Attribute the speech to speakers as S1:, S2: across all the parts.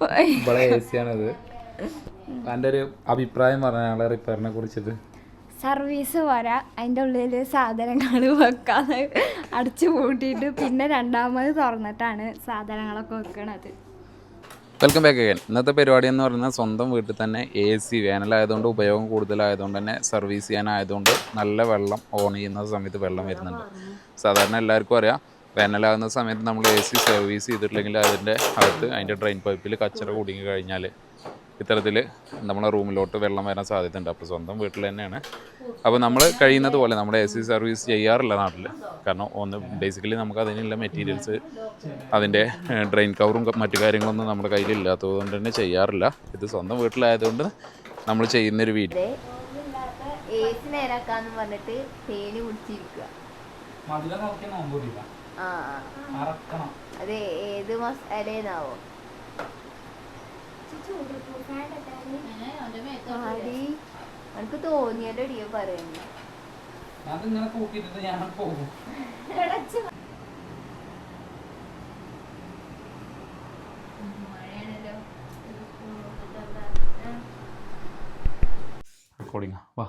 S1: ഇവിടെ A C ആണിത് എന്റെ ഒരു അഭിപ്രായം പറഞ്ഞ ഞങ്ങളെ റിപ്പയറിനെ കുറിച്ചിട്ട്.
S2: സർവീസ് വരാ അതിന്റെ ഉള്ളിൽ സാധനങ്ങൾ വെക്കാതെ അടച്ചു പൂട്ടിയിട്ട് പിന്നെ രണ്ടാമത് തുറന്നിട്ടാണ് സാധനങ്ങളൊക്കെ വെക്കണത്.
S1: വെൽക്കം ബാക്ക് അഗൈൻ ഇന്നത്തെ പരിപാടി എന്ന് പറഞ്ഞാൽ സ്വന്തം വീട്ടിൽ തന്നെ എ സി വേനലായതുകൊണ്ട് ഉപയോഗം കൂടുതലായതുകൊണ്ട് തന്നെ സർവീസ് ചെയ്യാനായതുകൊണ്ട് നല്ല വെള്ളം ഓൺ ചെയ്യുന്ന സമയത്ത് വെള്ളം വരുന്നുണ്ട്. സാധാരണ എല്ലാവർക്കും അറിയാം വേനലാകുന്ന സമയത്ത് നമ്മൾ എ സി സർവീസ് ചെയ്തിട്ടില്ലെങ്കിൽ അതിന്റെ അകത്ത് അതിന്റെ ഡ്രെയിൻ പൈപ്പിൽ കച്ചറ കുടുങ്ങി കഴിഞ്ഞാൽ ഇത്തരത്തിൽ നമ്മളെ റൂമിലോട്ട് വെള്ളം വരാൻ സാധ്യതയുണ്ട്. അപ്പോൾ സ്വന്തം വീട്ടിൽ തന്നെയാണ്. അപ്പോൾ നമ്മൾ കഴിയുന്നത് പോലെ നമ്മുടെ എ സി സർവീസ് ചെയ്യാറില്ല നാട്ടിൽ. കാരണം ഒന്ന് ബേസിക്കലി നമുക്ക് അതിനുള്ള മെറ്റീരിയൽസ് അതിന്റെ ഡ്രെയിൻ കവറും മറ്റു കാര്യങ്ങളൊന്നും നമ്മുടെ കയ്യിൽ ഇല്ലാത്തത് കൊണ്ട് തന്നെ ചെയ്യാറില്ല. ഇത് സ്വന്തം വീട്ടിലായതുകൊണ്ട് നമ്മൾ ചെയ്യുന്നൊരു വീഡിയോ
S3: നേരാക്കാന്ന് പറഞ്ഞിട്ട് തേന് കുടിച്ചിരിക്കുക. അത് ഏത് മസാലേന്നാവോ എനിക്ക് തോന്നിയാലോ ഇടിയോ പറയുന്നു
S1: അതിങ്ങനെ ഞാൻ പോകും. റെക്കോർഡിംഗ് വാ.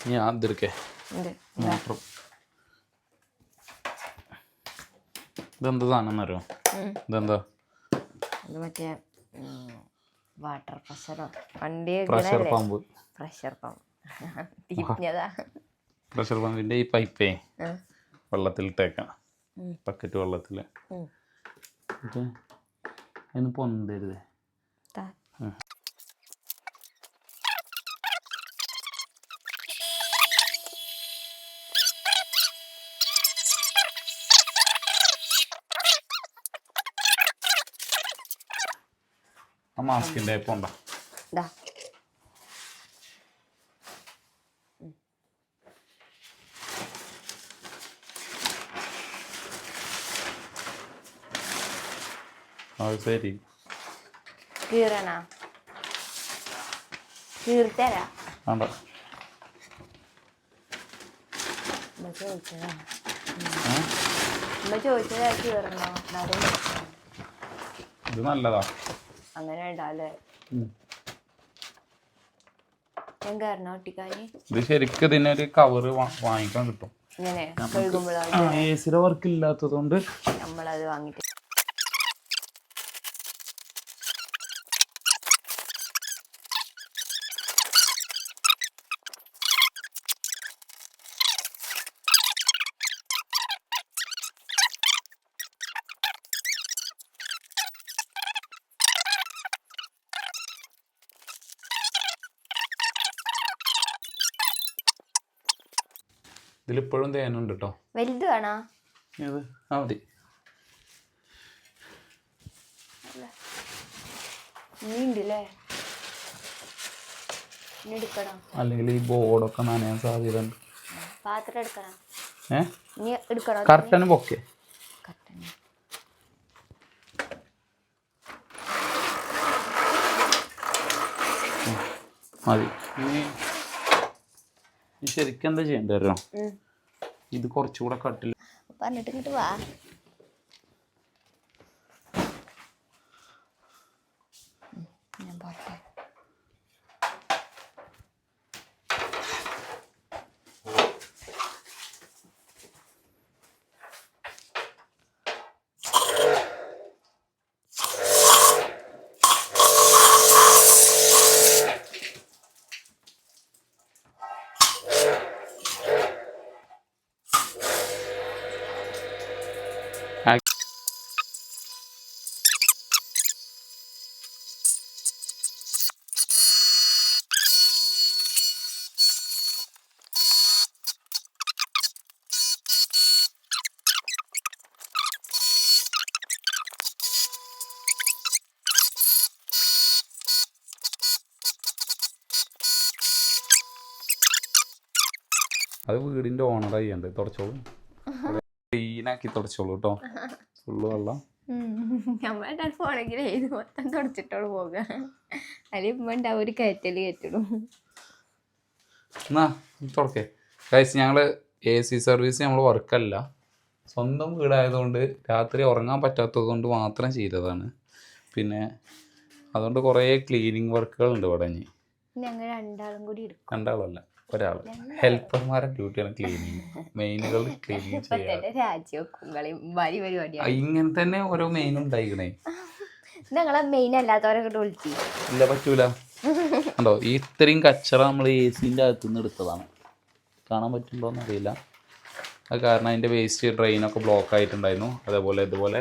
S1: ഞാൻ അതെടുക്കേ മോട്ടർ ഇതെന്താ സാധനം അറിയോ ഇതെന്താ?
S3: അത് മറ്റേ വാട്ടർ പ്രഷറോ വണ്ടി
S1: pressure pump
S3: pressure pump
S1: pressure പമ്പിന്റെ ഈ പൈപ്പേ
S3: ആ.
S1: വെള്ളത്തിലിട്ടേക്കാം.
S3: ഉം.
S1: ബക്കറ്റ് വെള്ളത്തിൽ അതിന് പൊന്തരുത്. ആ മാസ്കിന്റെ പോണ്ട. അത് ശരി.
S3: കീറണ. കീർത്തരാ
S1: വേണ്ട
S3: ചോദിച്ചതാ. കീറണോ?
S1: ഇത് നല്ലതാ.
S3: അങ്ങനെ
S1: ഇടാല്ലേ.
S3: ഞാൻ കാരണം ഒട്ടിക്കാന്
S1: ഇത് ശരിക്കും ഇതിനൊരു കവറ് വാങ്ങിക്കാൻ കിട്ടും.
S3: ഇങ്ങനെ കഴുകുമ്പോഴാണ്.
S1: വർക്ക് ഇല്ലാത്തതുകൊണ്ട്
S3: നമ്മളത് വാങ്ങിട്ട്
S1: ഇതിലിപ്പോഴും തേനുണ്ട് കേട്ടോ
S3: വലുത് വേണോ?
S1: ഇത് ആ മതി. അല്ലെങ്കിൽ ഈ ബോർഡൊക്കെ നനയാൻ സാധ്യത ഉണ്ട്
S3: പാത്രം എടുക്കണം?
S1: കറക്റ്റാണ് പൊക്കെ. മതി. ശരിക്കും എന്താ ചെയ്യേണ്ടി ഇത് കുറച്ചുകൂടെ കട്ടില്ല
S3: പറഞ്ഞിട്ട് ഇങ്ങോട്ട് വാ.
S1: അത് വീടിന്റെ ഓണർ ചെയ്യണ്ട് തുടച്ചോളൂ. ക്ലീനാക്കി തുടച്ചോളൂ കേട്ടോ ഫുള്ള് വെള്ളം.
S3: നമ്മളുടെ ഫോണെങ്കിൽ ഇത് മൊത്തം തുടച്ചിട്ടോളൂ പോകുക അതിൽ ഇമ്മ ഉണ്ടാവും ഒരു കയറ്റൽ കയറ്റിടും
S1: എന്നാ തുടക്കേ. കഴിച്ച് ഞങ്ങൾ എ സി സർവീസ് നമ്മൾ വർക്കല്ല സ്വന്തം വീടായതുകൊണ്ട് രാത്രി ഉറങ്ങാൻ പറ്റാത്തത് കൊണ്ട് മാത്രം ചെയ്തതാണ്. പിന്നെ അതുകൊണ്ട് കുറേ ക്ലീനിങ് വർക്കുകൾ ഉണ്ട് ഇവിടെ ഇനി.
S3: ഞങ്ങൾ രണ്ടാളും കൂടി എടുക്കും
S1: രണ്ടാളല്ല ഒരാൾ. ഹെൽപ്പർമാരുടെ ഡ്യൂട്ടിയാണ് ക്ലീനിങ് മെയിനുകൾ ക്ലീനിങ്
S3: ചെയ്യാൻ
S1: ഇങ്ങനെ തന്നെ ഓരോ മെയിൻ ഉണ്ടായിരുന്നേ
S3: ഞങ്ങളെ മെയിൻ അല്ലാത്തവരെ കൊണ്ട് വിളിച്ചു
S1: ഇല്ല പറ്റൂല. ഉണ്ടോ ഈ ഇത്രയും കച്ചറ നമ്മൾ എ സിന്റെ അകത്തു നിന്ന് എടുത്തതാണ്. കാണാൻ പറ്റുന്നുണ്ടോയെന്ന് അറിയില്ല. അത് കാരണം അതിന്റെ വേസ്റ്റ് ഡ്രെയിനൊക്കെ ബ്ലോക്ക് ആയിട്ടുണ്ടായിരുന്നു. അതേപോലെ ഇതുപോലെ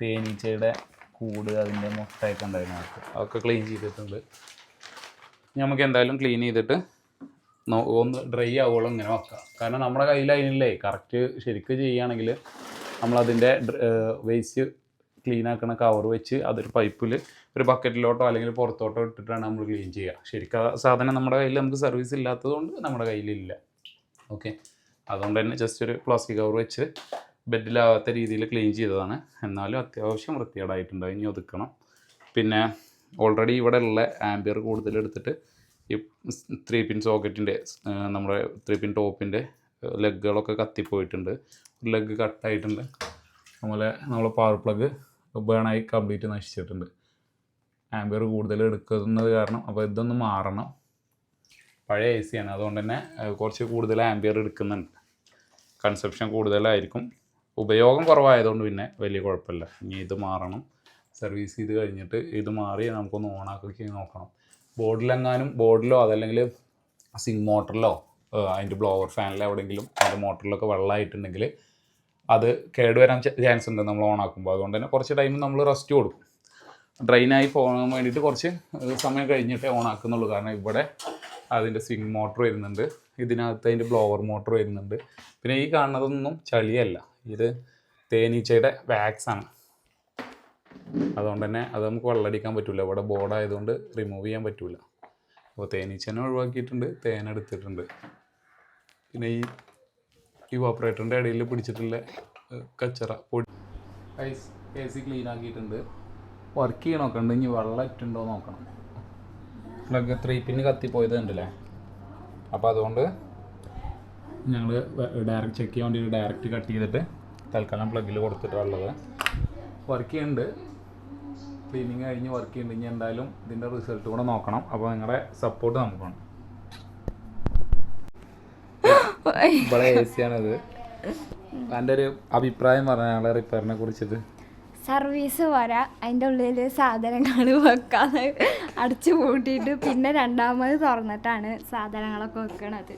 S1: തേനീച്ചയുടെ കൂട് അതിന്റെ മുട്ടയൊക്കെ ഉണ്ടായിരുന്നു. അതൊക്കെ ക്ലീൻ ചെയ്തിട്ടുണ്ട്. നമുക്ക് എന്തായാലും ക്ലീൻ ചെയ്തിട്ട് ഒന്ന് ഡ്രൈ ആവുകയുള്ളൂ ഇങ്ങനെ വെക്കാം. കാരണം നമ്മുടെ കയ്യിൽ അതിനില്ലേ കറക്റ്റ് ശരിക്ക് ചെയ്യുകയാണെങ്കിൽ നമ്മളതിന്റെ വേസ്റ്റ് ക്ലീൻ ആക്കുന്ന കവർ വെച്ച് അതൊരു പൈപ്പിൽ ഒരു ബക്കറ്റിലോട്ടോ അല്ലെങ്കിൽ പുറത്തോട്ടോ ഇട്ടിട്ടാണ് നമ്മൾ ക്ലീൻ ചെയ്യുക. ശരിക്കും ആ സാധനം നമ്മുടെ കയ്യിൽ നമുക്ക് സർവീസ് ഇല്ലാത്തതുകൊണ്ട് നമ്മുടെ കയ്യിലില്ല. ഓക്കെ അതുകൊണ്ട് തന്നെ ജസ്റ്റ് ഒരു പ്ലാസ്റ്റിക് കവർ വെച്ച് ബെഡിലാവാത്ത രീതിയിൽ ക്ലീൻ ചെയ്തതാണ്. എന്നാലും അത്യാവശ്യം വൃത്തികേടായിട്ടുണ്ട്. ഇനി ഒതുക്കണം. പിന്നെ ഓൾറെഡി ഇവിടെ ഉള്ള ആംബിയർ കൂടുതൽ എടുത്തിട്ട് ഈ ത്രീ പിൻ സോക്കറ്റിന്റെ നമ്മുടെ ത്രീ പിൻ ടോപ്പിന്റെ ലെഗുകളൊക്കെ കത്തിപ്പോയിട്ടുണ്ട്. ലെഗ് കട്ടായിട്ടുണ്ട്. അതുപോലെ നമ്മൾ പവർ പ്ലഗ് ബേണായി കംപ്ലീറ്റ് നശിച്ചിട്ടുണ്ട്. ആംബിയർ കൂടുതൽ എടുക്കുന്നത് കാരണം അപ്പോൾ ഇതൊന്ന് മാറണം. പഴയ എ സിയാണ് അതുകൊണ്ട് തന്നെ കുറച്ച് കൂടുതൽ ആംബിയർ എടുക്കുന്നുണ്ട്. കൺസെപ്ഷൻ കൂടുതലായിരിക്കും. ഉപയോഗം കുറവായതുകൊണ്ട് പിന്നെ വലിയ കുഴപ്പമില്ല. ഇനി ഇത് മാറണം. സർവീസ് ചെയ്ത് കഴിഞ്ഞിട്ട് ഇത് മാറി നമുക്കൊന്ന് ഓണാക്കി നോക്കണം. ബോർഡിലെങ്ങാനും ബോർഡിലോ അതല്ലെങ്കിൽ സിങ് മോട്ടറിലോ അതിന്റെ ബ്ലോവർ ഫാനിലോ എവിടെയെങ്കിലും അതിന്റെ മോട്ടറിലൊക്കെ വെള്ളമായിട്ടുണ്ടെങ്കിൽ അത് കേടുവരാൻ ചാൻസ് ഉണ്ട് നമ്മൾ ഓണാക്കുമ്പോൾ അതുകൊണ്ട് തന്നെ കുറച്ച് ടൈം നമ്മൾ റെസ്റ്റ് കൊടുക്കും. ഡ്രെയിനായി പോകാൻ വേണ്ടിയിട്ട് കുറച്ച് സമയം കഴിഞ്ഞിട്ടേ ഓണാക്കുന്നുള്ളൂ കാരണം ഇവിടെ അതിന്റെ സിങ് മോട്ടർ വരുന്നുണ്ട്. ഇതിനകത്ത് അതിന്റെ ബ്ലോവർ മോട്ടർ വരുന്നുണ്ട്. പിന്നെ ഈ കാണുന്നതൊന്നും ചളിയല്ല. ഇത് തേനീച്ചയുടെ വാക്സ് ആണ്. അതുകൊണ്ട് തന്നെ അത് നമുക്ക് വെള്ളടിക്കാൻ പറ്റില്ല ഇവിടെ ബോർഡായതുകൊണ്ട് റിമൂവ് ചെയ്യാൻ പറ്റില്ല അപ്പോൾ തേനീച്ചനെ ഒഴിവാക്കിയിട്ടുണ്ട്. തേൻ എടുത്തിട്ടുണ്ട്. പിന്നെ ഈ ഈ ഓപ്പറേറ്ററിന്റെ ഇടയിൽ പിടിച്ചിട്ടുള്ള കച്ചറ പൊടി. ഐസ് എ സി ക്ലീൻ ആക്കിയിട്ടുണ്ട്. വർക്ക് ചെയ്യണമൊക്കെ ഉണ്ട്. ഇനി വെള്ളം ഇട്ടുണ്ടോ നോക്കണം. പ്ലഗ് ത്രീ പിന്ന് കത്തിപ്പോയത് ഉണ്ടല്ലേ അപ്പോൾ അതുകൊണ്ട് ഞങ്ങൾ ഡയറക്റ്റ് ചെക്ക് ചെയ്യാൻ വേണ്ടി ഡയറക്റ്റ് കട്ട് ചെയ്തിട്ട് തൽക്കാലം പ്ലഗിൽ കൊടുത്തിട്ടുള്ളത് വർക്ക് ചെയ്യുന്നുണ്ട്. ക്ലീനിങ് കഴിഞ്ഞ് വർക്ക് ചെയ്യുന്നുണ്ട് ഇനി എന്തായാലും ഇതിന്റെ റിസൾട്ട് കൂടെ നോക്കണം. അപ്പോൾ നിങ്ങളുടെ സപ്പോർട്ട് നമുക്ക് വേണം ഇവിടെ എ സി ആണത്. എന്റെ ഒരു അഭിപ്രായം പറഞ്ഞ? റിപ്പയറിനെ കുറിച്ചിട്ട്.
S2: സർവീസ് വരാ. അതിന്റെ ഉള്ളിൽ സാധനങ്ങൾ വെക്കാതെ അടച്ചു പൂട്ടിയിട്ട് പിന്നെ രണ്ടാമത് തുറന്നിട്ടാണ് സാധനങ്ങളൊക്കെ വെക്കണത്.